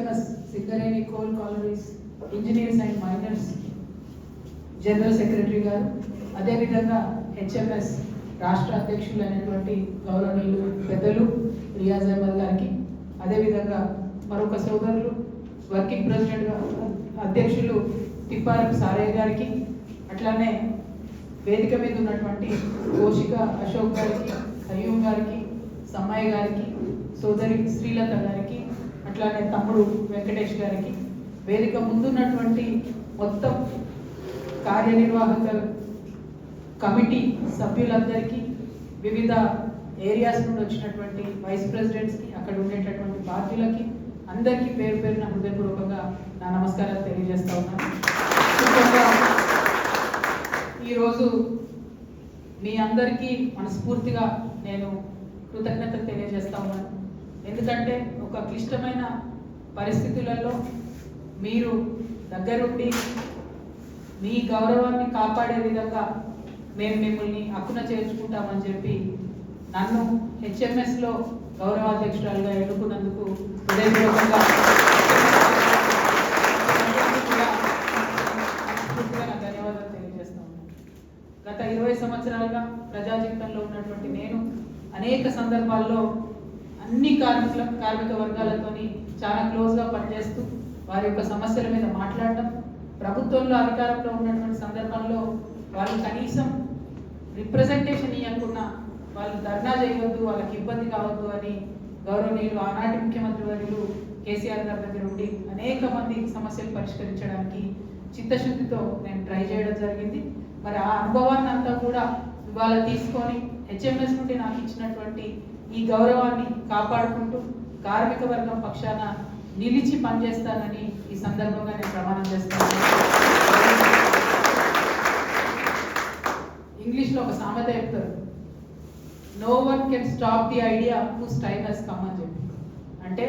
HMS Singareni coal colonies engineers and miners general secretary garu అదేవిధంగా HMS రాష్ట్ర అధ్యక్షులు అయినటువంటి గౌరవనీయులు పెద్దలు రియాజ్ అహ్మద్ గారికి అదేవిధంగా మరొక సోదరులు వర్కింగ్ ప్రెసిడెంట్ అధ్యక్షులు తిప్పారం సారయ్య గారికి అట్లానే వేదిక మీద ఉన్నటువంటి కోశిక అశోక్ గారికి అయ్యూం గారికి సమ్మయ్య గారికి సోదరి శ్రీలత గారికి అట్లానే తమ్ముడు వెంకటేష్ గారికి వేదిక ముందున్నటువంటి మొత్తం కార్యనిర్వాహక కమిటీ సభ్యులందరికీ వివిధ ఏరియాస్ నుండి వచ్చినటువంటి వైస్ ప్రెసిడెంట్స్కి అక్కడ ఉండేటటువంటి బాధ్యులకి అందరికీ పేరు పేరున హృదయపూర్వకంగా నా నమస్కారాలు తెలియజేస్తా ఉన్నాను. ఈరోజు మీ అందరికీ మనస్ఫూర్తిగా నేను కృతజ్ఞతలు తెలియజేస్తా ఉన్నాను. ఎందుకంటే ఒక క్లిష్టమైన పరిస్థితులలో మీరు దగ్గరుండి మీ గౌరవాన్ని కాపాడే విధంగా మేము మిమ్మల్ని హక్కున చేర్చుకుంటామని చెప్పి నన్ను హెచ్ఎంఎస్లో గౌరవాధ్యక్షురాలుగా ఎన్నుకున్నందుకు హృదయపూర్వకంగా ధన్యవాదాలు తెలియజేస్తా గత ఇరవై సంవత్సరాలుగా ప్రజా జీవితంలో ఉన్నటువంటి నేను అనేక సందర్భాల్లో అన్ని కార్మికుల కార్మిక వర్గాలతోని చాలా క్లోజ్గా పనిచేస్తూ వారి యొక్క సమస్యల మీద మాట్లాడటం ప్రభుత్వంలో అధికారంలో ఉన్నటువంటి సందర్భంలో వాళ్ళు కనీసం రిప్రజెంటేషన్ ఇవ్వకుండా వాళ్ళు ధర్నా చేయవద్దు వాళ్ళకి ఇబ్బంది కావద్దు అని గౌరవనీయులు ఆనాటి ముఖ్యమంత్రి వర్యులు కేసీఆర్ గారి దగ్గర ఉండి అనేక మంది సమస్యలు పరిష్కరించడానికి చిత్తశుద్ధితో నేను ట్రై చేయడం జరిగింది. మరి ఆ అనుభవాన్ని అంతా కూడా ఇవాళ తీసుకొని హెచ్ఎంఎస్ నుండి నాకు ఇచ్చినటువంటి ఈ గౌరవాన్ని కాపాడుకుంటూ కార్మిక వర్గం పక్షాన నిలిచి పనిచేస్తానని ఈ సందర్భంగా నేను ప్రమాణం చేస్తాను. ఇంగ్లీష్లో ఒక సామెత చెప్తారు. No one can stop the idea whose time has come అని చెప్పి. అంటే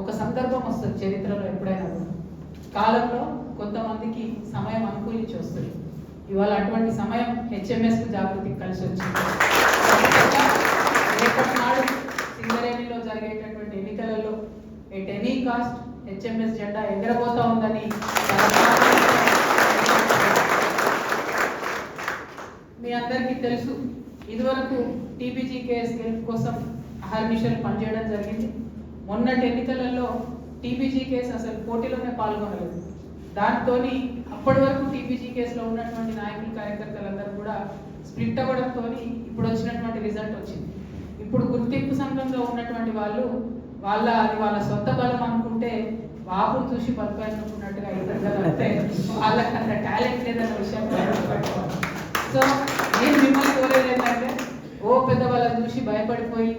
ఒక సందర్భం వస్తుంది చరిత్రలో ఎప్పుడైనా కాలంలో కొంతమందికి సమయం అనుకూలించి వస్తుంది. ఇవాళ అటువంటి సమయం హెచ్ఎంఎస్ జాగృతికి కలిసి వచ్చింది. రేపటి నాడు సింగరేణిలో జరిగేటటువంటి ఎన్నికలలో ఎట్ ఎనీ కాస్ట్ హెచ్ఎంఎస్ జెండా ఎగరబోతా ఉందని మీ అందరికీ తెలుసు ఇదివరకు టీబీజీ కేసు గెలుపు కోసం అహర్నిషలు పనిచేయడం జరిగింది. మొన్నటి ఎన్నికలలో టీబీజీ కేసు అసలు పోటీలోనే పాల్గొనలేదు. దాంతో అప్పటి వరకు టీపీజీ కేసులో ఉన్నటువంటి నాయకులు కార్యకర్తలందరూ కూడా స్ప్లిట్ అవ్వడంతో ఇప్పుడు వచ్చినటువంటి రిజల్ట్ వచ్చింది. ఇప్పుడు గుర్తింపు సంఘంలో ఉన్నటువంటి వాళ్ళు వాళ్ళ అది వాళ్ళ సొంత బలం అనుకుంటే బాబును చూసి బతుకున్నట్టుగా అవుతారు వాళ్ళకి అంత టాలెంట్ లేదన్న విషయం సో నేను మిమ్మల్ని కోరేది ఏంటంటే ఓ పెద్ద వాళ్ళని చూసి భయపడిపోయి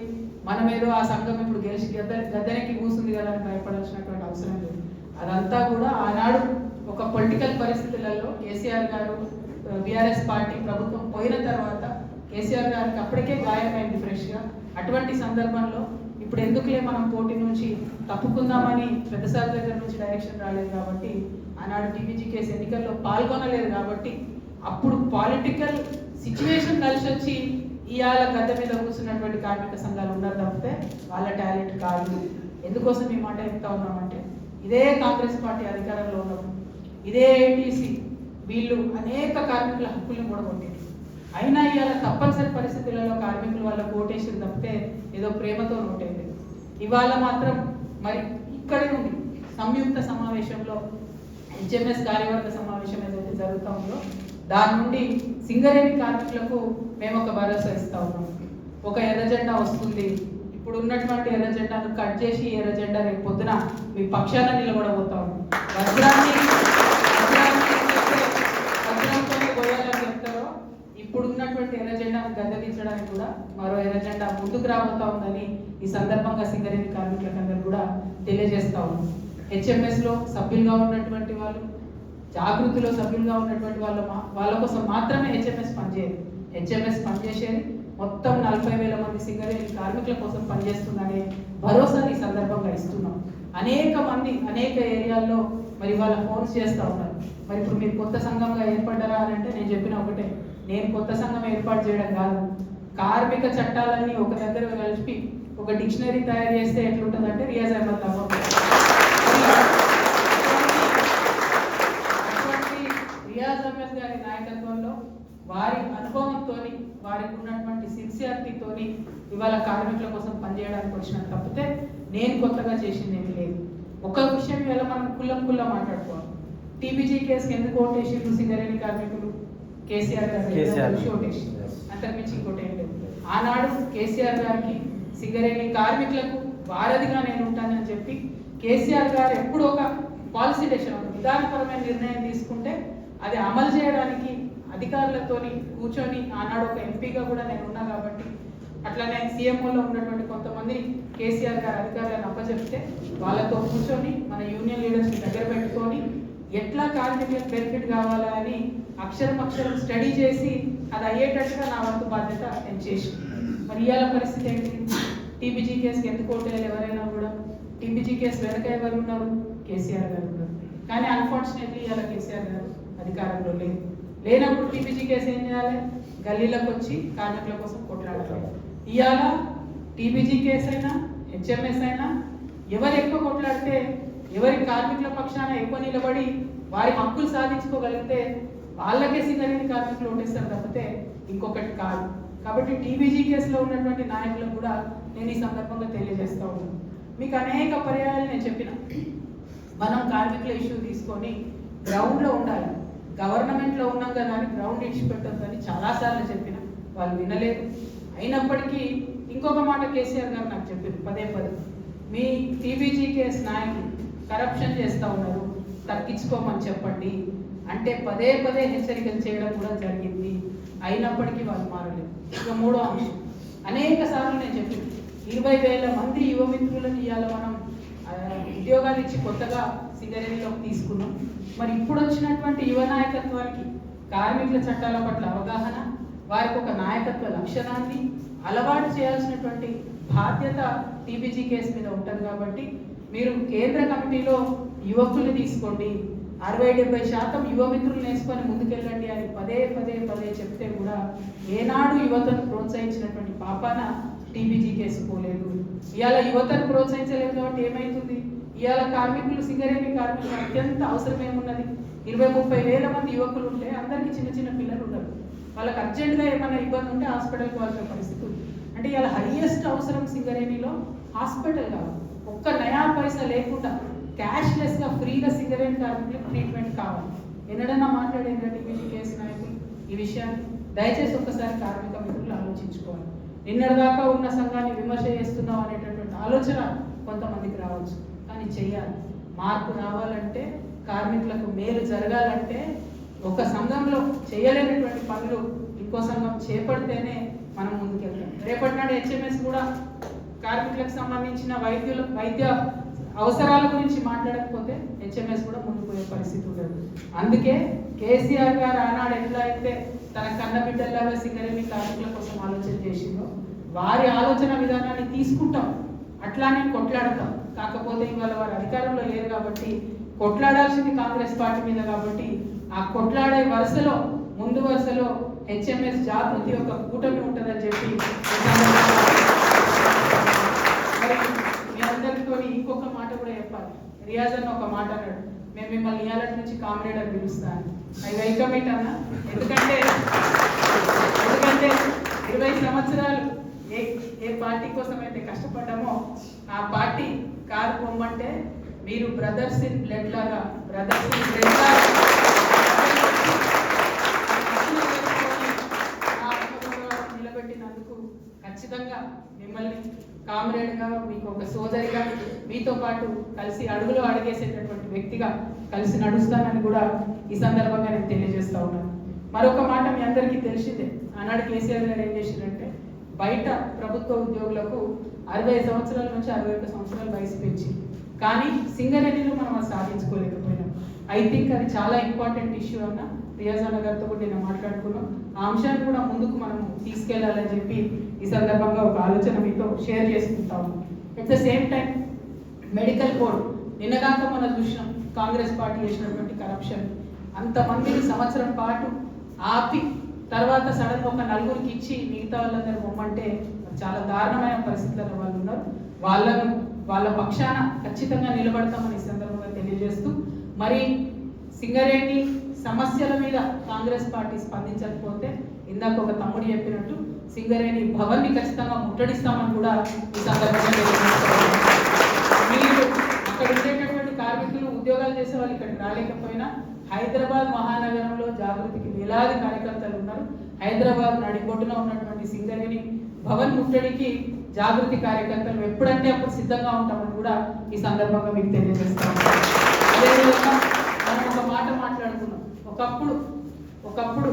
మనం ఏదో ఆ సంఘం ఇప్పుడు గెలిచి గద్ద గద్దెనకి కూస్తుంది కదా అని భయపడాల్సినటువంటి అవసరం లేదు. అదంతా కూడా ఆనాడు ఒక పొలిటికల్ పరిస్థితులలో కేసీఆర్ గారు బీఆర్ఎస్ పార్టీ ప్రభుత్వం పోయిన తర్వాత కేసీఆర్ గారికి అప్పటికే గాయమైంది ఫ్రెష్గా. అటువంటి సందర్భంలో ఇప్పుడు ఎందుకులే మనం పోటీ నుంచి తప్పుకుందామని పెద్దసారి దగ్గర నుంచి డైరెక్షన్ రాలేదు కాబట్టి ఆనాడు టీవీజీ కేసు ఎన్నికల్లో పాల్గొనలేదు కాబట్టి అప్పుడు పాలిటికల్ సిచ్యువేషన్ కలిసి వచ్చి ఇవాళ గద్దె మీద కూర్చున్నటువంటి కార్మిక సంఘాలు ఉన్నారు తప్పితే వాళ్ళ టాలెంట్ కాదు. ఎందుకోసం ఈ మాట చెప్తా ఉన్నామంటే ఇదే కాంగ్రెస్ పార్టీ అధికారంలో ఉన్నప్పుడు ఇదే ఏటీసీ వీళ్ళు అనేక కార్మికుల హక్కుల్ని కూడా కొట్టింది అయినా ఇవాళ తప్పనిసరి పరిస్థితులలో కార్మికుల వల్ల కోటేషన్ తప్పితే ఏదో ప్రేమతో ఉండేది ఇవాళ మాత్రం మరి ఇక్కడి నుండి సంయుక్త సమావేశంలో హెచ్ఎంఎస్ కార్యవర్గ సమావేశం ఏదైతే జరుగుతూ ఉందో దాని నుండి సింగరేణి కార్మికులకు మేము ఒక భరోసా ఇస్తా ఉన్నాం. ఒక ఎర్రజెండా వస్తుంది. ఇప్పుడు ఉన్నటువంటి ఎర్రజెండాను కట్ చేసి ఎర్రజెండా రేపు పొద్దున మీ పక్షాన నిలబడబోతా ఉన్నాం. వజ్రాన్ని గద్దెదించడానికి కూడా మరో ఎర్ర ముందుకు రాబోతా ఉందని ఈ సందర్భంగా సింగరేణి కార్మికులకు అందరూ కూడా తెలియజేస్తా ఉన్నాం. హెచ్ఎంఎస్లో సభ్యులుగా ఉన్నటువంటి వాళ్ళు జాగృతిలో సభ్యులుగా ఉన్నటువంటి వాళ్ళ మా- వాళ్ళ కోసం మాత్రమే హెచ్ఎంఎస్ పనిచేయదు. హెచ్ఎంఎస్ పనిచేసేది మొత్తం నలభై వేల మంది సింగరేణి కార్మికుల కోసం పనిచేస్తుందనే భరోసాని ఈ సందర్భంగా ఇస్తున్నాం. అనేక మంది అనేక ఏరియాల్లో మరి వాళ్ళ ఫోన్స్ చేస్తూ ఉన్నారు. మరి ఇప్పుడు మీరు కొత్త సంఘంగా ఏర్పడ్డారా అని అంటే నేను చెప్పిన ఒకటే నేను కొత్త సంఘం ఏర్పాటు చేయడం కాదు. కార్మిక చట్టాలన్నీ ఒక దగ్గర కలిపి ఒక డిక్షనరీ తయారు చేస్తే ఎట్లుంటుందంటే రియాజ్ అహ్మద్ తప్ప. రియాజ్ అహ్మద్ గారి నాయకత్వంలో వారి అనుభవంతో వారికి ఉన్నటువంటి సిన్సియారిటీతో ఇవాళ కార్మికుల కోసం పనిచేయడానికి వచ్చినా తప్పితే నేను కొత్తగా చేసింది ఏమి లేదు. ఒక విషయం ఇవాళ మనం కుల్లం కుల్లం మాట్లాడుకోవాలి. టీబీజీ కేసుకి ఎందుకు ఓటేసిండ్రు సింగరేణి కార్మికులు? కేసీఆర్ గారు అంతకుమించి ఇంకోటి ఏం లేదు. ఆనాడు కేసీఆర్ గారికి సింగరేణి కార్మికులకు వారధిగా నేను ఉంటానని చెప్పి కేసీఆర్ గారు ఎప్పుడు ఒక పాలసీ డెసిషన్ విధానపరమైన నిర్ణయం తీసుకుంటే అది అమలు చేయడానికి అధికారులతోని కూర్చొని ఆనాడు ఒక ఎంపీగా కూడా నేను ఉన్నా కాబట్టి అట్లానే సీఎంఓలో ఉన్నటువంటి కొంతమందిని కేసీఆర్ గారు అధికారులను అప్పచెప్తే వాళ్ళతో కూర్చొని మన యూనియన్ లీడర్స్ దగ్గర పెట్టుకొని ఎట్లా కార్మికులకు బెనిఫిట్ కావాలా అని అక్షరం అక్షరం స్టడీ చేసి అది అయ్యేటట్టుగా నా వంతు బాధ్యత నేను చేసి మరి ఇవాళ పరిస్థితి ఏంటి? టీబీజీ కేసుకి ఎందుకు ఓటేయాలి ఎవరైనా కూడా? టీబీజీ కేసు వెనక ఎవరు ఉన్నారు? కేసీఆర్ గారు ఉన్నారు. కానీ అన్ఫార్చునేట్లీ ఇవాళ కేసీఆర్ గారు అధికారంలో లేదు లేనప్పుడు టీబీజీ కేసు ఏం చేయాలి? గల్లీలకు వచ్చి కార్మికుల కోసం కొట్లాడాలి. ఇవాళ టీబీజీ కేసు అయినా హెచ్ఎంఎస్ అయినా ఎవరు ఎక్కువ కొట్లాడితే ఎవరి కార్మికుల పక్షాన ఎక్కువ నిలబడి వారి హక్కులు సాధించుకోగలిగితే వాళ్ళకే సింగరేణి కార్మికులు ఓటేస్తారు తప్పితే ఇంకొకటి కాదు. కాబట్టి టీబీజీ కేసులో ఉన్నటువంటి నాయకులకు కూడా నేను ఈ సందర్భంగా తెలియజేస్తా ఉన్నాను. మీకు అనేక పర్యాయాలు నేను చెప్పిన. మనం కార్మికుల ఇష్యూ తీసుకొని గ్రౌండ్లో ఉండాలి. గవర్నమెంట్లో ఉన్నాం కదా అని గ్రౌండ్ ఇచ్చిపెట్టద్దని చాలాసార్లు చెప్పిన. వాళ్ళు వినలేదు. అయినప్పటికీ ఇంకొక మాట కేసీఆర్ గారు నాకు చెప్పింది పదే పదే. మీ టీబీజీ కేసు నాయకులు కరప్షన్ చేస్తూ ఉన్నారు. తగ్గించుకోమని చెప్పండి. అంటే పదే పదే హెచ్చరికలు చేయడం కూడా జరిగింది. అయినప్పటికీ వాళ్ళు మారలేదు. ఇక మూడో అంశం. అనేక సార్లు నేను చెప్పింది ఇరవై వేల మంది యువ మిత్రులను ఇవాళ మనం ఉద్యోగాలు ఇచ్చి కొత్తగా సింగరేణిలోకి తీసుకున్నాం. మరి ఇప్పుడు వచ్చినటువంటి యువ నాయకత్వానికి కార్మికుల చట్టాల పట్ల అవగాహన వారికి ఒక నాయకత్వ లక్షణాన్ని అలవాటు చేయాల్సినటువంటి బాధ్యత టీబీజీ కేసు మీద ఉంటుంది కాబట్టి మీరు కేంద్ర కమిటీలో యువకుల్ని తీసుకోండి. అరవై డెబ్బై శాతం యువ మిత్రులు నేర్చుకొని ముందుకెళ్ళండి అని పదే పదే పదే చెప్తే కూడా ఏనాడు యువతను ప్రోత్సహించినటువంటి పాపాన టీబీజీ కేసు పోలేదు. ఇవాళ యువతను ప్రోత్సహించలేదు కాబట్టి ఏమైతుంది? ఇవాళ కార్మికులు సింగరేణి కార్మికులు అత్యంత అవసరం ఏమున్నది? ఇరవై ముప్పై వేల మంది యువకులు ఉంటే అందరికీ చిన్న చిన్న పిల్లలు ఉండరు. వాళ్ళకి అర్జెంటుగా ఏమైనా ఇబ్బంది ఉంటే హాస్పిటల్కి వాళ్ళ పరిస్థితి ఉంది. అంటే ఇవాళ హైయెస్ట్ అవసరం సింగరేణిలో హాస్పిటల్ కావాలి. ఒక్క నయా పైసా లేకుండా క్యాష్లెస్గా ఫ్రీగా సిగరెట్ కార్మికులకు ట్రీట్మెంట్ కావాలి. ఎన్నడన్నా మాట్లాడేంద్ర టీవీ కేసు నాయకులు. ఈ విషయాన్ని దయచేసి ఒక్కసారి కార్మిక మిత్రులు ఆలోచించుకోవాలి నిన్నటిదాకా ఉన్న సంఘాన్ని విమర్శ చేస్తున్నాం అనేటటువంటి ఆలోచన కొంతమందికి రావచ్చు. కానీ చెయ్యాలి. మార్పు రావాలంటే కార్మికులకు మేలు జరగాలంటే ఒక సంఘంలో చేయలేనటువంటి పనులు ఇంకో సంఘం చేపడితేనే మనం ముందుకెళ్తాం. రేపటి నాడు హెచ్ఎంఎస్ కూడా కార్మికులకు సంబంధించిన వైద్యుల వైద్య అవసరాల గురించి మాట్లాడకపోతే హెచ్ఎంఎస్ కూడా ముందుపోయే పరిస్థితి ఉండదు. అందుకే కేసీఆర్ గారు ఆనాడు ఎట్లా అయితే తన కన్న బిడ్డల్లాగా సింగరేణి కార్మికుల కోసం ఆలోచన చేసిందో వారి ఆలోచన విధానాన్ని తీసుకుంటాం. అట్లానే కొట్లాడతాం. కాకపోతే ఇవాళ వారు అధికారంలో లేరు కాబట్టి కొట్లాడాల్సింది కాంగ్రెస్ పార్టీ మీద కాబట్టి ఆ కొట్లాడే వరుసలో ముందు వరుసలో హెచ్ఎంఎస్ జాగృతి యొక్క కూటమి ఉంటుందని చెప్పి ఈ సందర్భంగా మరి మీ అందరితో ఇంకొక మాట కూడా చెప్పాలి. రియాజ్ అన్న ఒక మాట అన్నాడు మేము మిమ్మల్ని ఇవాళ నుంచి కామ్రేడ్ అని పిలుస్తాను. ఐ వెల్కమ్ ఇట్ అన్న. ఎందుకంటే ఎందుకంటే ఇరవై సంవత్సరాలు ఏ ఏ పార్టీ కోసం అయితే కష్టపడ్డామో ఆ పార్టీ కారు పొమ్మంటే మీరు బ్రదర్స్ ఇన్ బ్లడ్ లాగా బ్రదర్స్ ఇన్ బ్లడ్ లాగా నిలబెట్టినందుకు ఖచ్చితంగా మిమ్మల్ని కామ్రేడ్గా మీకు ఒక సోదరిగా మీతో పాటు కలిసి అడుగులో అడిగేసేటటువంటి వ్యక్తిగా కలిసి నడుస్తానని కూడా ఈ సందర్భంగా నేను తెలియజేస్తా ఉన్నాను. మరొక మాట మీ అందరికీ తెలిసిందే. ఆనాడు కేసీఆర్ గారు ఏం చేసిందంటే బయట ప్రభుత్వ ఉద్యోగులకు అరవై సంవత్సరాల నుంచి అరవై ఒక్క సంవత్సరాల వయసు పెంచి కానీ సింగరేణిలో మనం అది సాధించుకోలేకపోయినాం. ఐ థింక్ అది చాలా ఇంపార్టెంట్ ఇష్యూ అన్న రియాజాన గారితో కూడా నేను మాట్లాడుకున్నాం. ఆ అంశాన్ని కూడా ముందుకు మనం తీసుకెళ్ళాలని చెప్పి ఈ సందర్భంగా ఒక ఆలోచన మీతో షేర్ చేసుకుంటాము at the same time medical code నిన్నగాక మనం చూసినాం కాంగ్రెస్ పార్టీ చేసినటువంటి కరప్షన్ అంతమందిని సంవత్సరం పాటు ఆపి తర్వాత సడన్ ఒక నలుగురికి ఇచ్చి మిగతా వాళ్ళందరూ బొమ్మంటే చాలా దారుణమైన పరిస్థితుల్లో వాళ్ళు ఉన్నారు. వాళ్ళను వాళ్ళ పక్షాన ఖచ్చితంగా నిలబడతామని ఈ సందర్భంగా తెలియజేస్తూ మరి సింగరేణి సమస్యల మీద కాంగ్రెస్ పార్టీ స్పందించకపోతే ఇందాక ఒక తమ్ముడు చెప్పినట్టు సింగరేణి భవన్ని ఖచ్చితంగా ముట్టడిస్తామని కూడా ఈ సందర్భంగా మీరు అక్కడ ఉండేటటువంటి కార్మికులు ఉద్యోగాలు చేసే వాళ్ళు ఇక్కడికి రాలేకపోయినా హైదరాబాద్ మహానగరంలో జాగృతికి వేలాది కార్యకర్తలు ఉన్నారు. హైదరాబాద్ నడిబొడ్డున ఉన్నటువంటి సింగరేణి భవన్ ముట్టడికి జాగృతి కార్యకర్తలు ఎప్పుడంటే అప్పుడు సిద్ధంగా ఉంటామని కూడా ఈ సందర్భంగా మీకు తెలియజేస్తాం అదేవిధంగా మనం ఒక మాట మాట్లాడుకుంటాం ఒకప్పుడు ఒకప్పుడు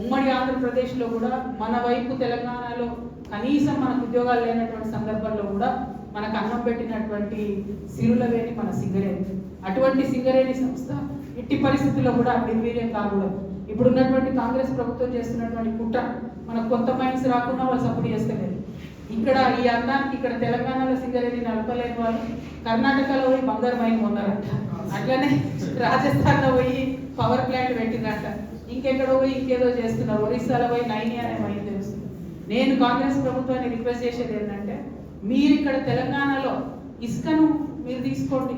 ఉమ్మడి ఆంధ్రప్రదేశ్లో కూడా మన వైపు తెలంగాణలో కనీసం మనకు ఉద్యోగాలు లేనటువంటి సందర్భంలో కూడా మనకు అన్నం పెట్టినటువంటి సిరులవేని మన సింగరేణి. అటువంటి సింగరేణి సంస్థ ఎట్టి పరిస్థితుల్లో కూడా నిర్వీర్యం కాకూడదు. ఇప్పుడు ఉన్నటువంటి కాంగ్రెస్ ప్రభుత్వం చేస్తున్నటువంటి కుట్ర మనకు కొత్త మైన్స్ రాకుండా వాళ్ళు సపోర్ట్ చేస్తలేదు. ఇక్కడ ఈ అన్నానికి ఇక్కడ తెలంగాణలో సింగరేణి నడపలేని వాళ్ళు కర్ణాటకలో పోయి బంగారు మైన్ పొందారంట అట్లనే రాజస్థాన్లో పోయి పవర్ ప్లాంట్ పెట్టిందంట. ఇంకెక్కడో పోయి ఇంకేదో చేస్తున్నారు. ఒరిస్సాలో పోయి నైని అనే మైండ్ తెలుస్తుంది నేను కాంగ్రెస్ ప్రభుత్వాన్ని రిక్వెస్ట్ చేసేది ఏంటంటే మీరు ఇక్కడ తెలంగాణలో ఇసుకను మీరు తీసుకోండి.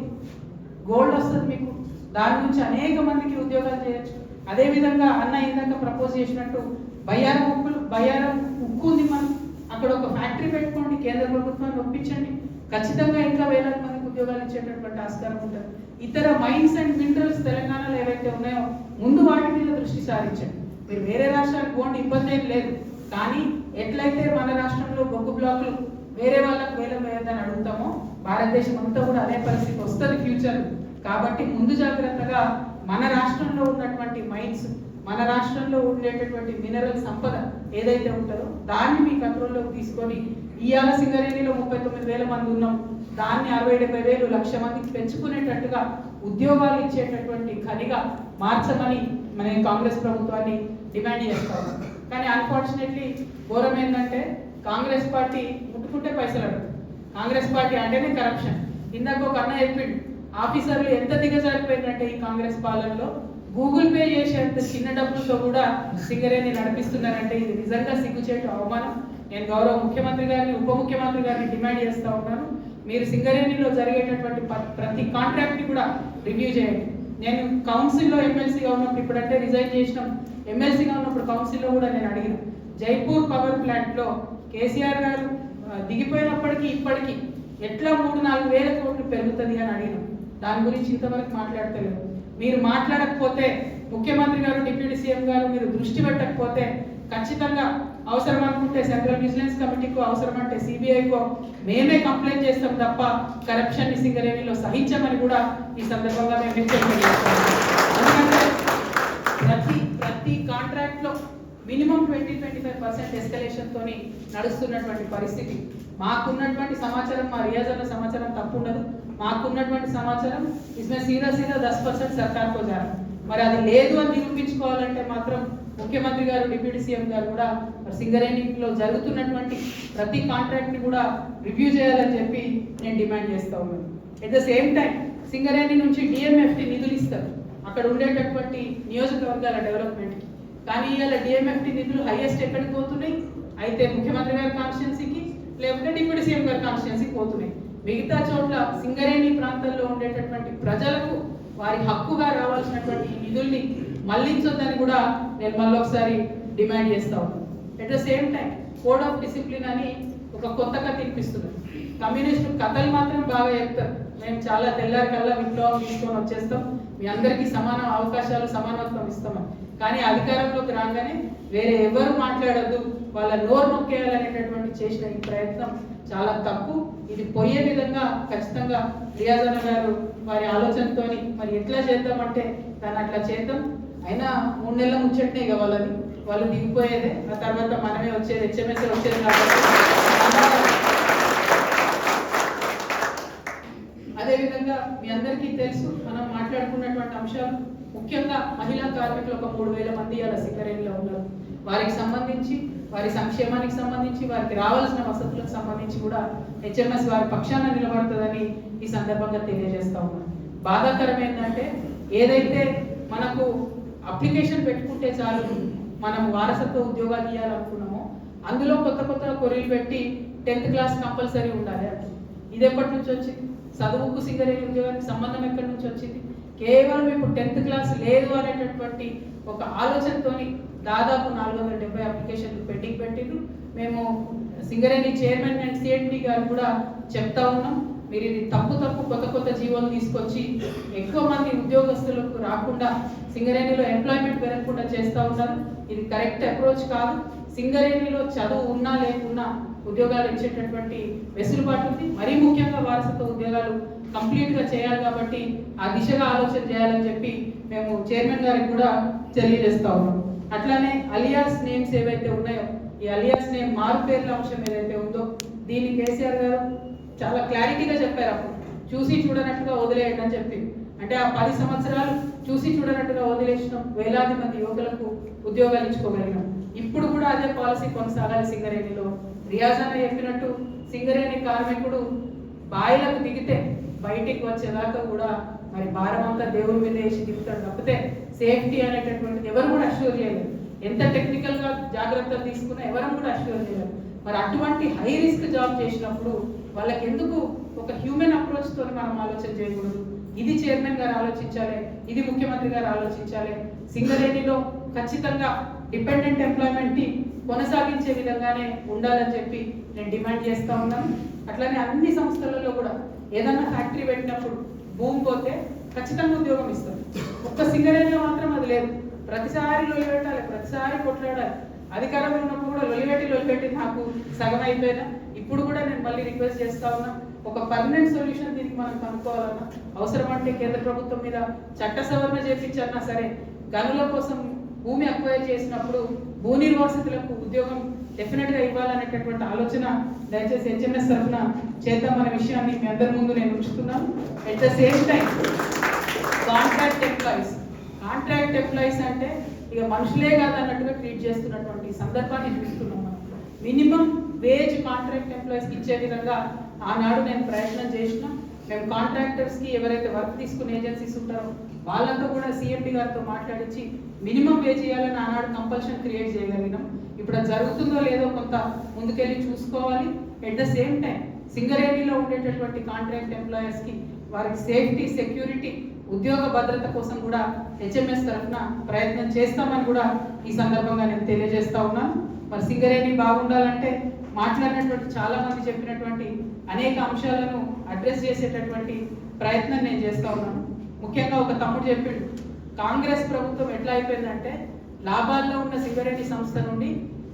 గోల్డ్ వస్తుంది మీకు. దాని నుంచి అనేక మందికి ఉద్యోగాలు చేయొచ్చు. అదే విధంగా అన్న ఇందాక ప్రపోజ్ చేసినట్టు బయ్యారం ఉప్పులు బయ్యారం ఉక్కు ఉంది మనం. అక్కడ ఒక ఫ్యాక్టరీ పెట్టుకోండి కేంద్ర ప్రభుత్వాన్ని ఒప్పించండి. ఖచ్చితంగా ఇంకా వేలాది మందికి ఉద్యోగాలు ఇచ్చేటటువంటి ఆస్కారం ఉంటుంది. ఇతర మైన్స్ అండ్ మినరల్స్ తెలంగాణలో ఏవైతే ఉన్నాయో ముందు వాటి మీద దృష్టి సారించండి. మీరు వేరే రాష్ట్రాలకు పోండి ఇబ్బంది ఏం లేదు. కానీ ఎట్లయితే మన రాష్ట్రంలో బొగ్గు బ్లాక్లు వేరే వాళ్ళకి వేలం వేయద్దని అడుగుతామో భారతదేశం అంతా కూడా అదే పరిస్థితి వస్తుంది ఫ్యూచర్. కాబట్టి ముందు జాగ్రత్తగా మన రాష్ట్రంలో ఉన్నటువంటి మైన్స్ మన రాష్ట్రంలో ఉండేటటువంటి మినరల్ సంపద ఏదైతే ఉంటుందో దాన్ని మీ కంట్రోల్లోకి తీసుకొని ఇవాళ సింగరేణిలో ముప్పై తొమ్మిది వేల మంది ఉన్నాం. దాన్ని అరవై డెబ్బై వేలు లక్ష మందికి పెంచుకునేటట్టుగా ఉద్యోగాలు ఇచ్చేటటువంటి ఖనిగా మార్చమని మన కాంగ్రెస్ ప్రభుత్వాన్ని డిమాండ్ చేస్తాం కానీ అన్ఫార్చునేట్లీ ఘోరం ఏంటంటే కాంగ్రెస్ పార్టీ ముట్టుకుంటే పైసలు అడుగుతుంది కాంగ్రెస్ పార్టీ అంటేనే కరప్షన్ ఇందాక ఒక అన్న చెప్పిండు ఆఫీసర్లు ఎంత దిగజారిపోయిందంటే ఈ కాంగ్రెస్ పాలనలో? గూగుల్ పే చేసేంత చిన్న డబ్బులతో కూడా సింగరేణి నడిపిస్తున్నారంటే ఇది నిజంగా సిగ్గుచేటు అవమానం. నేను గౌరవ ముఖ్యమంత్రి గారిని ఉప ముఖ్యమంత్రి గారిని డిమాండ్ చేస్తా ఉన్నాను. మీరు సింగరేణిలో జరిగేటటువంటి ప్రతి కాంట్రాక్ట్ని కూడా రివ్యూ చేయండి. నేను కౌన్సిల్లో ఎమ్మెల్సీగా ఉన్నప్పుడు ఇప్పుడంటే రిజైన్ చేసినాం. ఎమ్మెల్సీగా ఉన్నప్పుడు కౌన్సిల్లో కూడా నేను అడిగిన జైపూర్ పవర్ ప్లాంట్లో కేసీఆర్ గారు దిగిపోయినప్పటికీ ఇప్పటికీ ఎట్లా మూడు నాలుగు వేల కోట్లు పెరుగుతుంది? అని అడిగినాం. దాని గురించి ఇంతవరకు మాట్లాడతలేదు. మీరు మాట్లాడకపోతే ముఖ్యమంత్రి గారు డిప్యూటీ సీఎం గారు మీరు దృష్టి పెట్టకపోతే ఖచ్చితంగా అవసరం అనుకుంటే సెంట్రల్ విజిలెన్స్ కమిటీకు అవసరం అంటే సిబిఐకు మేమే కంప్లైంట్ చేస్తాం తప్ప కరప్షన్ని సింగరేణిలో సహించమని కూడా ఈ సందర్భంగా మేము హెచ్చరిక ఎందుకంటే ప్రతి ప్రతి కాంట్రాక్ట్లో minimum twenty twenty five percent escalation తోని నడుస్తున్నటువంటి పరిస్థితి. మాకున్నటువంటి సమాచారం మా రియాజర్ల సమాచారం తప్పు ఉండదు మాకున్నటువంటి సమాచారం ఇస్మే సీదా సీదా దస్ పర్సెంట్ సర్కార్ కో మరి అది లేదు అని నిరూపించుకోవాలంటే మాత్రం ముఖ్యమంత్రి గారు డిప్యూటీ సీఎం గారు కూడా సింగరేణిలో జరుగుతున్నటువంటి ప్రతి కాంట్రాక్ట్ని కూడా రివ్యూ చేయాలని చెప్పి నేను డిమాండ్ చేస్తా ఉన్నాను. At the same time Singareni నుంచి డిఎంఎఫ్టీ నిధులు ఇస్తారు. అక్కడ ఉండేటటువంటి నియోజకవర్గాల డెవలప్మెంట్కి కానీ ఇవాళ డిఎంఎఫ్టీ నిధులు హైయెస్ట్ ఎక్కడికి పోతున్నాయి? అయితే ముఖ్యమంత్రి గారి కాన్స్టిట్యున్సీకి లేకుంటే డిప్యూటీ సీఎం గారి కాన్స్టిట్యున్సీకి పోతున్నాయి. మిగతా చోట్ల సింగరేణి ప్రాంతంలో ఉండేటటువంటి ప్రజలకు వారి హక్కుగా రావాల్సినటువంటి నిధుల్ని మళ్ళించొద్దని కూడా నేను మళ్ళీ ఒకసారి డిమాండ్ చేస్తా ఉన్నాను at the same time code of discipline అని ఒక కొత్త కథ ఇప్పిస్తున్నారు. కమ్యూనిస్టు కథలు మాత్రం బాగా చెప్తారు. మేము చాలా తెల్లారి కల్లా విప్లవం తీసుకొని వచ్చేస్తాం. మీ అందరికీ సమాన అవకాశాలు సమానత్వం ఇస్తామని. కానీ అధికారంలోకి రాగానే వేరే ఎవరు మాట్లాడద్దు. వాళ్ళ నోరు నొక్కేయాలనేటటువంటి చేసిన ఈ ప్రయత్నం చాలా తప్పు. ఇది పోయే విధంగా ఖచ్చితంగా రియాజన గారు వారి ఆలోచనతోని మరి ఎట్లా చేద్దామంటే దాన్ని అట్లా చేద్దాం. అయినా మూడు నెలల ముచ్చట్నే ఇక వాళ్ళని వాళ్ళు దిగిపోయేదే. ఆ తర్వాత మనమే వచ్చేది హెచ్ఎంఎస్ వచ్చేది కాబట్టి అదేవిధంగా మీ అందరికీ తెలుసు మనం మాట్లాడుకున్నటువంటి అంశాలు ముఖ్యంగా మహిళా కార్మికులు ఒక మూడు వేల మంది అలా సింగరేణిలో ఉన్నారు. వారికి సంబంధించి వారి సంక్షేమానికి సంబంధించి వారికి రావాల్సిన వసతులకు సంబంధించి కూడా హెచ్ఎంఎస్ వారి పక్షాన నిలబడుతుందని ఈ సందర్భంగా తెలియజేస్తా ఉన్నాను బాధాకరం ఏంటంటే ఏదైతే మనకు అప్లికేషన్ పెట్టుకుంటే చాలు మనం వారసత్వ ఉద్యోగాలు ఇవ్వాలనుకున్నామో అందులో కొత్త కొత్త కొరీలు పెట్టి టెన్త్ క్లాస్ కంపల్సరీ ఉండాలి అంటే. ఇది ఎప్పటి నుంచి వచ్చింది? చదువుకు సింగరేణి ఉద్యోగానికి సంబంధం ఎక్కడి నుంచి వచ్చింది? కేవలం ఇప్పుడు టెన్త్ క్లాస్ లేదు అనేటటువంటి ఒక ఆలోచనతోని దాదాపు నాలుగు వందల డెబ్బై అప్లికేషన్లు పెండింగ్ పెట్టిండ్రు. మేము సింగరేణి చైర్మన్ అండ్ సిఎండి గారు కూడా చెప్తా ఉన్నాం. మీరు ఇది తప్పు తప్పు కొత్త కొత్త జీవోలు తీసుకొచ్చి ఎక్కువ మంది ఉద్యోగస్తులకు రాకుండా సింగరేణిలో ఎంప్లాయ్మెంట్ పెరగకుండా చేస్తూ ఉన్నారు. ఇది కరెక్ట్ అప్రోచ్ కాదు. సింగరేణిలో చదువు ఉన్నా లేకున్నా ఉద్యోగాలు ఇచ్చేటటువంటి వెసులుబాటు ఉంది. మరీ ముఖ్యంగా వారసత్వ ఉద్యోగాలు కంప్లీట్గా చేయాలి కాబట్టి ఆ దిశగా ఆలోచన చేయాలని చెప్పి మేము చైర్మన్ గారికి కూడా తెలియజేస్తా ఉన్నాం. అట్లానే అలియాస్ నేమ్స్ ఏవైతే ఉన్నాయో ఈ అలియాస్ నేమ్ మారు పేర్ల అంశం ఏదైతే ఉందో దీన్ని కేసీఆర్ గారు చాలా క్లారిటీగా చెప్పారు అప్పుడు. చూసి చూడనట్టుగా వదిలేయండి అని చెప్పి. అంటే ఆ పది సంవత్సరాలు చూసి చూడనట్టుగా వదిలేసిన వేలాది మంది యువకులకు ఉద్యోగాలు ఇచ్చుకోగలిగాం ఇప్పుడు కూడా అదే పాలసీ కొనసాగాలి సింగరేణిలో. రియాజ్ అన్న చెప్పినట్టు సింగరేణి కార్మికుడు బాయిలకు దిగితే బయటికి వచ్చేదాకా కూడా మరి భారం అంతా దేవుడి మీద వేసి దిగుతాడు తప్పితే సేఫ్టీ అనేటటువంటిది ఎవరు కూడా అష్యూర్ చేయలేదు. ఎంత టెక్నికల్గా జాగ్రత్తలు తీసుకున్నా ఎవరు కూడా అష్యూర్ చేయలేదు. మరి అటువంటి హై రిస్క్ జాబ్ చేసినప్పుడు వాళ్ళకి ఎందుకు ఒక హ్యూమన్ అప్రోచ్ తోని మనం ఆలోచన చేయకూడదు? ఇది చైర్మన్ గారు ఆలోచించాలి ఇది ముఖ్యమంత్రి గారు ఆలోచించాలి. సింగరేణిలో ఖచ్చితంగా డిపెండెంట్ ఎంప్లాయ్మెంట్ని కొనసాగించే విధంగానే ఉండాలని చెప్పి నేను డిమాండ్ చేస్తా ఉన్నాను. అట్లానే అన్ని సంస్థలలో కూడా ఏదన్నా ఫ్యాక్టరీ పెట్టినప్పుడు భూమి పోతే ఖచ్చితంగా ఉద్యోగం ఇస్తారు. ఒక్క సింగరేణిలో మాత్రం అది లేదు. ప్రతిసారి లొలిపెట్టాలి ప్రతిసారి కొట్లాడాలి. అధికారంలో ఉన్నప్పుడు కూడా లొలిపెట్టి లొలిపెట్టి నాకు సగం అయిపోయినా ఇప్పుడు కూడా నేను మళ్ళీ రిక్వెస్ట్ చేస్తా ఉన్నా ఒక పర్మనెంట్ సొల్యూషన్ దీనికి మనం కనుక్కోవాలన్నా అవసరం అంటే కేంద్ర ప్రభుత్వం మీద చట్ట సవరణ చేపించన్నా సరే గనుల కోసం భూమి అక్వైర్ చేసినప్పుడు భూ నిర్వాసితులకు ఉద్యోగం డెఫినెట్గా ఇవ్వాలనేటటువంటి ఆలోచన దయచేసి హెచ్ఎంఎస్ తరఫున చేద్దామనే విషయాన్ని మీ అందరి ముందు నేను ఉంచుతున్నాను. At the same time contract employees contract employees అంటే ఇక మనుషులే కాదు అన్నట్టుగా ట్రీట్ చేస్తున్నటువంటి సందర్భాన్ని చూస్తున్నాం మినిమం వేజ్ కాంట్రాక్ట్ ఎంప్లాయీస్ ఇచ్చే విధంగా ఆనాడు నేను ప్రయత్నం చేసిన మేము కాంట్రాక్టర్స్కి ఎవరైతే వర్క్ తీసుకునే ఏజెన్సీస్ ఉంటారో వాళ్ళంతా కూడా సిఎండి గారితో మాట్లాడించి మినిమం పే చేయాలని ఆనాడు కంపల్షన్ క్రియేట్ చేయగలిగినాం. ఇప్పుడు అది జరుగుతుందో లేదో కొంత ముందుకెళ్ళి చూసుకోవాలి. ఎట్ ద సేమ్ టైం సింగరేణిలో ఉండేటటువంటి కాంట్రాక్ట్ ఎంప్లాయర్స్కి వారికి సేఫ్టీ సెక్యూరిటీ ఉద్యోగ భద్రత కోసం కూడా హెచ్ఎంఎస్ తరఫున ప్రయత్నం చేస్తామని కూడా ఈ సందర్భంగా నేను తెలియజేస్తా ఉన్నాను. మరి సింగరేణి బాగుండాలంటే మాట్లాడినటువంటి చాలా మంది చెప్పినటువంటి అనేక అంశాలను అడ్రస్ చేసేటటువంటి ప్రయత్నం నేను చేస్తా ఉన్నాను. ముఖ్యంగా ఒక తమ్ముడు చెప్పిండు కాంగ్రెస్ ప్రభుత్వం ఎట్లా అయిపోయిందంటే లాభాల్లో ఉన్న సింగరేణి సంస్థ నుండి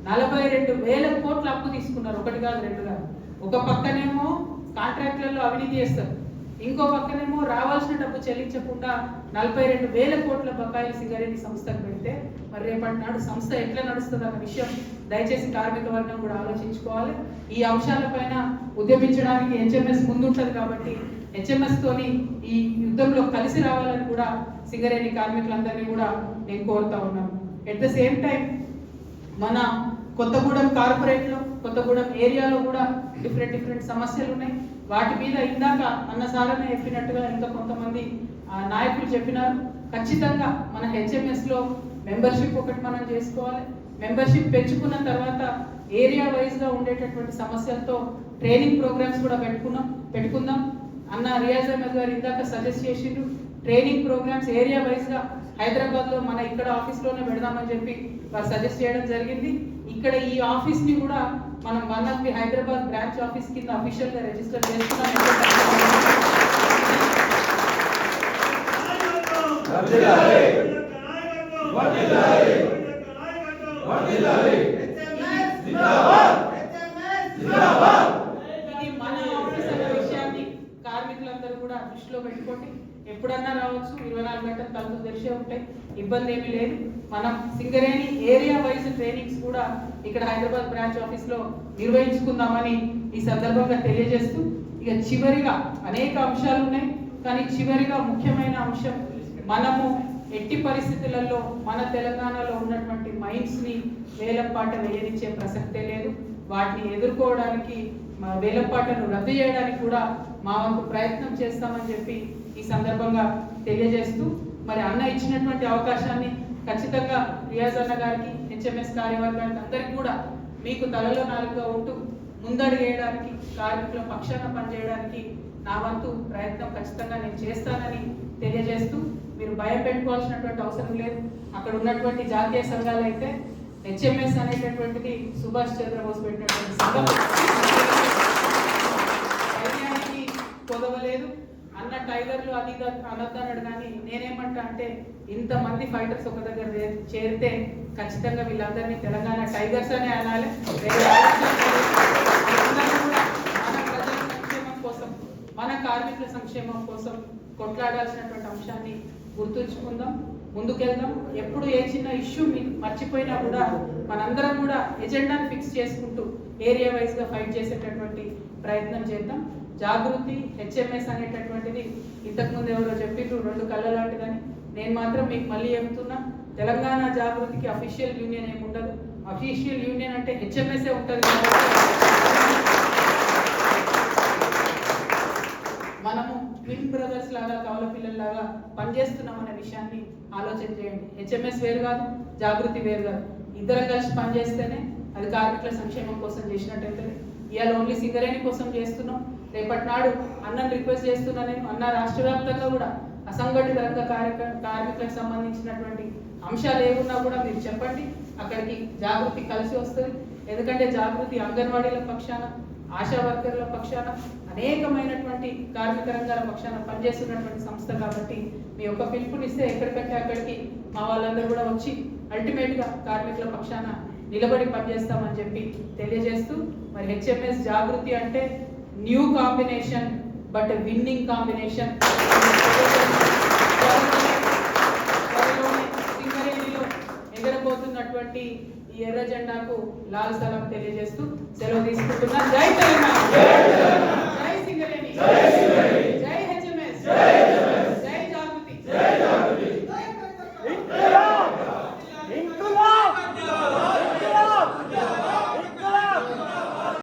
నలభై రెండు వేల కోట్ల అప్పు తీసుకున్నారు. ఒకటి కాదు రెండు కాదు. ఒక పక్కనేమో కాంట్రాక్ట్లలో అవినీతి చేస్తారు. ఇంకో పక్కనేమో రావాల్సిన డబ్బు చెల్లించకుండా నలభై రెండు వేల కోట్ల బకాయిలు సింగరేణి సంస్థకు పెడితే మరి రేపటి నాడు సంస్థ ఎట్లా నడుస్తుంది అన్న విషయం దయచేసి కార్మిక వర్గం కూడా ఆలోచించుకోవాలి. ఈ అంశాలపైన ఉద్యమించడానికి హెచ్ఎంఎస్ ముందుంటది కాబట్టి హెచ్ఎంఎస్ తోని ఈ యుద్ధంలో కలిసి రావాలని కూడా సింగరేణి కార్మికులందరినీ కూడా నేను కోరుతా ఉన్నాను. ఎట్ ద సేమ్ టైం మన కొత్తగూడెం కార్పొరేట్లో కొత్తగూడెం ఏరియాలో కూడా డిఫరెంట్ డిఫరెంట్ సమస్యలు ఉన్నాయి వాటి మీద ఇందాక అన్న సారన్న చెప్పినట్టుగా ఇంకా కొంతమంది ఆ, నాయకులు చెప్పినారు. ఖచ్చితంగా మన హెచ్ఎంఎస్లో మెంబర్షిప్ ఒకటి మనం చేసుకోవాలి. మెంబర్షిప్ పెంచుకున్న తర్వాత ఏరియా వైజ్గా ఉండేటటువంటి సమస్యలతో ట్రైనింగ్ ప్రోగ్రామ్స్ కూడా పెట్టుకున్నాం పెట్టుకుందాం. అన్న రియాజ్ అహ్మద్ గారు ఇందాక సజెస్ట్ చేసిండ్రు ట్రైనింగ్ ప్రోగ్రామ్స్ ఏరియా వైజ్గా హైదరాబాద్లో మన ఇక్కడ ఆఫీస్లోనే పెడదామని చెప్పి వారు సజెస్ట్ చేయడం జరిగింది. ఇక్కడ ఈ ఆఫీస్ని కూడా మనం one of the Hyderabad branch office కింద అఫీషియల్గా రిజిస్టర్ వర్ధిల్లాలి. ఇది మన ఆఫీస్ అనే విషయాన్ని కార్మికులందరూ కూడా దృష్టిలో పెట్టుకోండి. ఎప్పుడన్నా రావచ్చు ఇరవై నాలుగు గంటల తలుపులు తెరిచే ఉంటాయి. ఇబ్బంది ఏమీ లేదు. మనం సింగరేణి ఏరియా వైజ్ ట్రైనింగ్స్ కూడా ఇక్కడ హైదరాబాద్ బ్రాంచ్ ఆఫీస్లో నిర్వహించుకుందామని ఈ సందర్భంగా తెలియజేస్తూ ఇక చివరిగా అనేక అంశాలు ఉన్నాయి. కానీ చివరిగా ముఖ్యమైన అంశం మనము ఎట్టి పరిస్థితులలో మన తెలంగాణలో ఉన్నటువంటి మైండ్స్ని వేలపాట వేయనిచ్చే ప్రసక్తే లేదు. వాటిని ఎదుర్కోవడానికి మా వేలపాటను రద్దు చేయడానికి కూడా మా వంతు ప్రయత్నం చేస్తామని చెప్పి ఈ సందర్భంగా తెలియజేస్తూ మరి అన్న ఇచ్చినటువంటి అవకాశాన్ని ఖచ్చితంగా రియాజ్ అన్న గారికి హెచ్ఎంఎస్ కార్యవర్గానికి అందరికీ కూడా మీకు తలలో నాలుగుగా ఉంటూ ముందడుగు వేయడానికి కార్మికుల పక్షాన పనిచేయడానికి నా వంతు ప్రయత్నం ఖచ్చితంగా నేను చేస్తానని తెలియజేస్తూ మీరు భయం పెట్టుకోవాల్సినటువంటి అవసరం లేదు. అక్కడ ఉన్నటువంటి జాతీయ సంఘాలు అయితే హెచ్ఎంఎస్ అనేటటువంటిది సుభాష్ చంద్రబోస్ పెట్టినటువంటి సంఘం. సైన్యానికి కొదవలేదు. అన్న టైగర్లు అది అనొద్దన్నాడు కానీ నేనేమంటా అంటే ఇంతమంది ఫైటర్స్ ఒక దగ్గర చేరితే ఖచ్చితంగా వీళ్ళందరినీ తెలంగాణ టైగర్స్ అనే అనాలి. మన ప్రజల సంక్షేమం కోసం మన కార్మికుల సంక్షేమం కోసం కొట్లాడాల్సినటువంటి అంశాన్ని గుర్తుంచుకుందాం ముందుకెళ్దాం. ఎప్పుడు ఏ చిన్న ఇష్యూ మర్చిపోయినా కూడా మనందరం కూడా ఎజెండాను ఫిక్స్ చేసుకుంటూ ఏరియా వైజ్గా ఫైట్ చేసేటటువంటి ప్రయత్నం చేద్దాం. జాగృతి హెచ్ఎంఎస్ అనేటటువంటిది ఇంతకుముందు ఎవరో చెప్పిండ్రు రెండు కళ్ళ లాంటిదని నేను మాత్రం మీకు మళ్ళీ చెప్తున్నా తెలంగాణ జాగృతికి అఫీషియల్ యూనియన్ ఏమి ఉండదు. అఫీషియల్ యూనియన్ అంటే హెచ్ఎంఎస్ఏ ఉంటుంది మనము ట్విన్ బ్రదర్స్ లాగా కవల పిల్లల్లాగా పనిచేస్తున్నాం అనే విషయాన్ని ఆలోచన చేయండి. హెచ్ఎంఎస్ వేరు కాదు జాగృతి వేరు కాదు. ఇద్దరం కలిసి పనిచేస్తేనే అది కార్మికుల సంక్షేమం కోసం చేసినట్టయితే ఇవాళ ఓన్లీ సింగరేణి కోసం చేస్తున్నాం. రేపటి నాడు అన్నను రిక్వెస్ట్ చేస్తున్నా నేను. అన్న రాష్ట్ర వ్యాప్తంగా కూడా అసంఘటిత రంగ కార్యక కార్మికులకు సంబంధించినటువంటి అంశాలు ఏమున్నా కూడా మీరు చెప్పండి. అక్కడికి జాగృతి కలిసి వస్తుంది. ఎందుకంటే జాగృతి అంగన్వాడీల పక్షాన ఆశా వర్కర్ల పక్షాన అనేకమైనటువంటి కార్మిక రంగాల పక్షాన పనిచేస్తున్నటువంటి సంస్థ కాబట్టి మీ యొక్క పిలుపునిస్తే ఎక్కడికంటే అక్కడికి మా వాళ్ళందరూ కూడా వచ్చి అల్టిమేట్గా కార్మికుల పక్షాన నిలబడి పనిచేస్తామని చెప్పి తెలియజేస్తూ మరి హెచ్ఎంఎస్ జాగృతి అంటే new combination but winning combination సింగరేణిలో ఎగరబోతున్నటువంటి ఈ ఎర్ర జెండాకు లాల్ సలాం తెలియజేస్తూ సెలవు తీసుకుంటున్నాను. జై